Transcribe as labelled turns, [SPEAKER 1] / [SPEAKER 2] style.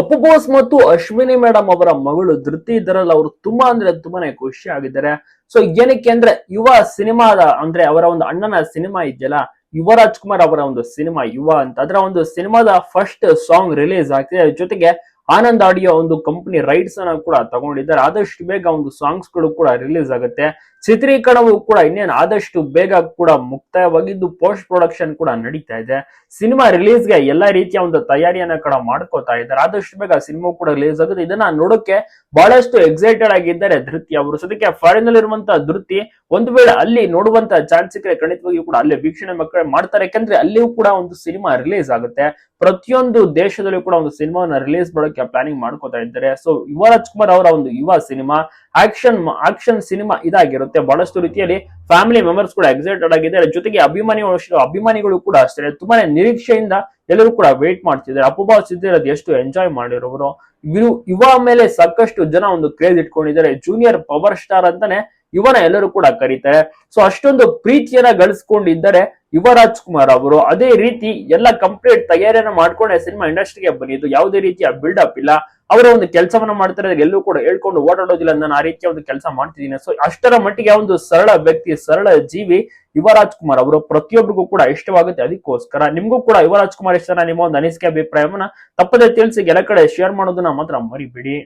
[SPEAKER 1] ಅಪ್ಪು ಬೋಸ್ ಮತ್ತು ಅಶ್ವಿನಿ ಮೇಡಮ್ ಅವರ ಮಗಳು ಧೃತಿ ಇದರಲ್ಲಿ ಅವರು ತುಂಬಾ ಅಂದ್ರೆ ತುಂಬಾನೇ ಖುಷಿ ಆಗಿದ್ದಾರೆ. ಸೊ ಏನಕ್ಕೆ ಅಂದ್ರೆ ಯುವ ಸಿನಿಮಾದ ಅಂದ್ರೆ ಅವರ ಒಂದು ಅಣ್ಣನ ಸಿನಿಮಾ ಇದೆಯಲ್ಲ ಯುವ ರಾಜ್ಕುಮಾರ್ ಅವರ ಒಂದು ಸಿನಿಮಾ ಯುವ ಅಂತ. ಅದರ ಒಂದು ಸಿನಿಮಾದ ಫಸ್ಟ್ ಸಾಂಗ್ ರಿಲೀಸ್ ಆಗ್ತಿದೆ. ಜೊತೆಗೆ ಆನಂದ್ ಆಡಿಯೋ ಒಂದು ಕಂಪನಿ ರೈಟ್ಸ್ ಅನ್ನ ಕೂಡ ತಗೊಂಡಿದ್ದಾರೆ. ಆದಷ್ಟು ಬೇಗ ಒಂದು ಸಾಂಗ್ಸ್ಗಳು ಕೂಡ ರಿಲೀಸ್ ಆಗುತ್ತೆ. ಚಿತ್ರೀಕರಣವು ಕೂಡ ಇನ್ನೇನು ಆದಷ್ಟು ಬೇಗ ಕೂಡ ಮುಕ್ತಾಯವಾಗಿದ್ದು ಪೋಸ್ಟ್ ಪ್ರೊಡಕ್ಷನ್ ಕೂಡ ನಡೀತಾ ಇದೆ. ಸಿನಿಮಾ ರಿಲೀಸ್ಗೆ ಎಲ್ಲಾ ರೀತಿಯ ಒಂದು ತಯಾರಿಯನ್ನ ಕೂಡ ಮಾಡ್ಕೋತಾ ಇದ್ದಾರೆ. ಆದಷ್ಟು ಬೇಗ ಸಿನಿಮಾ ಕೂಡ ರಿಲೀಸ್ ಆಗುತ್ತೆ. ಇದನ್ನ ನೋಡೋಕೆ ಬಹಳಷ್ಟು ಎಕ್ಸೈಟೆಡ್ ಆಗಿದ್ದಾರೆ ಧೃತಿ ಅವರು. ಸದ್ಯಕ್ಕೆ ಫಾರಿನ್ ಅಲ್ಲಿ ಇರುವಂತಹ ಧೃತಿ ಒಂದು ವೇಳೆ ಅಲ್ಲಿ ನೋಡುವಂತ ಚಾನ್ಸ್ ಸಿಕ್ಕರೆ ಖಂಡಿತವಾಗಿಯೂ ಕೂಡ ಅಲ್ಲೇ ವೀಕ್ಷಣೆ ಮಕ್ಕಳು ಮಾಡ್ತಾರೆ. ಯಾಕಂದ್ರೆ ಅಲ್ಲಿಯೂ ಕೂಡ ಒಂದು ಸಿನಿಮಾ ರಿಲೀಸ್ ಆಗುತ್ತೆ. ಪ್ರತಿಯೊಂದು ದೇಶದಲ್ಲೂ ಕೂಡ ಒಂದು ಸಿನಿಮಾವನ್ನ ರಿಲೀಸ್ ಮಾಡೋಕೆ ಪ್ಲಾನಿಂಗ್ ಮಾಡ್ಕೋತಾ ಇದ್ದಾರೆ. ಸೊ ಯುವ ರಾಜ್ಕುಮಾರ್ ಅವರ ಒಂದು ಯುವ ಸಿನಿಮಾ ಆಕ್ಷನ್ ಆಕ್ಷನ್ ಸಿನಿಮಾ ಇದಾಗಿರುತ್ತೆ. ಬಹಳಷ್ಟು ರೀತಿಯಲ್ಲಿ ಫ್ಯಾಮಿಲಿ ಮೆಂಬರ್ಸ್ ಕೂಡ ಎಕ್ಸೈಟೆಡ್ ಆಗಿದ್ದಾರೆ. ಜೊತೆಗೆ ಅಭಿಮಾನಿಗಳು ಅಭಿಮಾನಿಗಳು ಕೂಡ ಅಷ್ಟೇ. ತುಂಬಾನೇ ನಿರೀಕ್ಷೆಯಿಂದ ಎಲ್ಲರೂ ಕೂಡ ವೇಟ್ ಮಾಡ್ತಿದ್ದಾರೆ. ಅಪ್ಪುಬಾಸ್ ಇದ್ದಿರೋದು ಎಷ್ಟು ಎಂಜಾಯ್ ಮಾಡಿರೋರು. ಇವರು, ಯುವ ಮೇಲೆ ಸಾಕಷ್ಟು ಜನ ಒಂದು ಕ್ರೇಜ್ ಇಟ್ಕೊಂಡಿದ್ದಾರೆ. ಜೂನಿಯರ್ ಪವರ್ ಸ್ಟಾರ್ ಅಂತಾನೆ ಯುವನ ಎಲ್ಲರೂ ಕೂಡ ಕರೀತಾರೆ. ಸೊ ಅಷ್ಟೊಂದು ಪ್ರೀತಿಯನ್ನ ಗಳಿಸ್ಕೊಂಡಿದ್ದಾರೆ. ಯುವ ರಾಜ್ಕುಮಾರ್ ಅವರು ಅದೇ ರೀತಿ ಎಲ್ಲ ಕಂಪ್ಲೀಟ್ ತಯಾರಿಯನ್ನು ಮಾಡ್ಕೊಂಡೆ ಸಿನಿಮಾ ಇಂಡಸ್ಟ್ರಿಗೆ ಬಂದಿದ್ದು ಯಾವುದೇ ರೀತಿಯ ಬಿಲ್ಡಪ್ ಇಲ್ಲ. ಅವರ ಒಂದು ಕೆಲಸವನ್ನ ಮಾಡ್ತಾರೆ ಎಲ್ಲೂ ಕೂಡ ಹೇಳ್ಕೊಂಡು ಓಡಾಡೋದಿಲ್ಲ ನಾನು ಆ ರೀತಿಯ ಒಂದು ಕೆಲಸ ಮಾಡ್ತಿದ್ದೀನಿ. ಸೊ ಅಷ್ಟರ ಮಟ್ಟಿಗೆ ಒಂದು ಸರಳ ವ್ಯಕ್ತಿ, ಸರಳ ಜೀವಿ ಯುವ ರಾಜ್ಕುಮಾರ್ ಅವರು ಪ್ರತಿಯೊಬ್ಬರಿಗೂ ಕೂಡ ಇಷ್ಟವಾಗುತ್ತೆ. ಅದಕ್ಕೋಸ್ಕರ ನಿಮಗೂ ಕೂಡ ಯುವ ರಾಜ್ಕುಮಾರ್ ಇಷ್ಟನ ನಿಮ್ಮ ಒಂದು ಅನಿಸಿಕೆ ಅಭಿಪ್ರಾಯವನ್ನ ತಪ್ಪದೇ ತಿಳಿಸಿ, ಎಲ್ಲ ಕಡೆ ಶೇರ್ ಮಾಡೋದನ್ನ ಮಾತ್ರ ಮರಿಬೇಡಿ.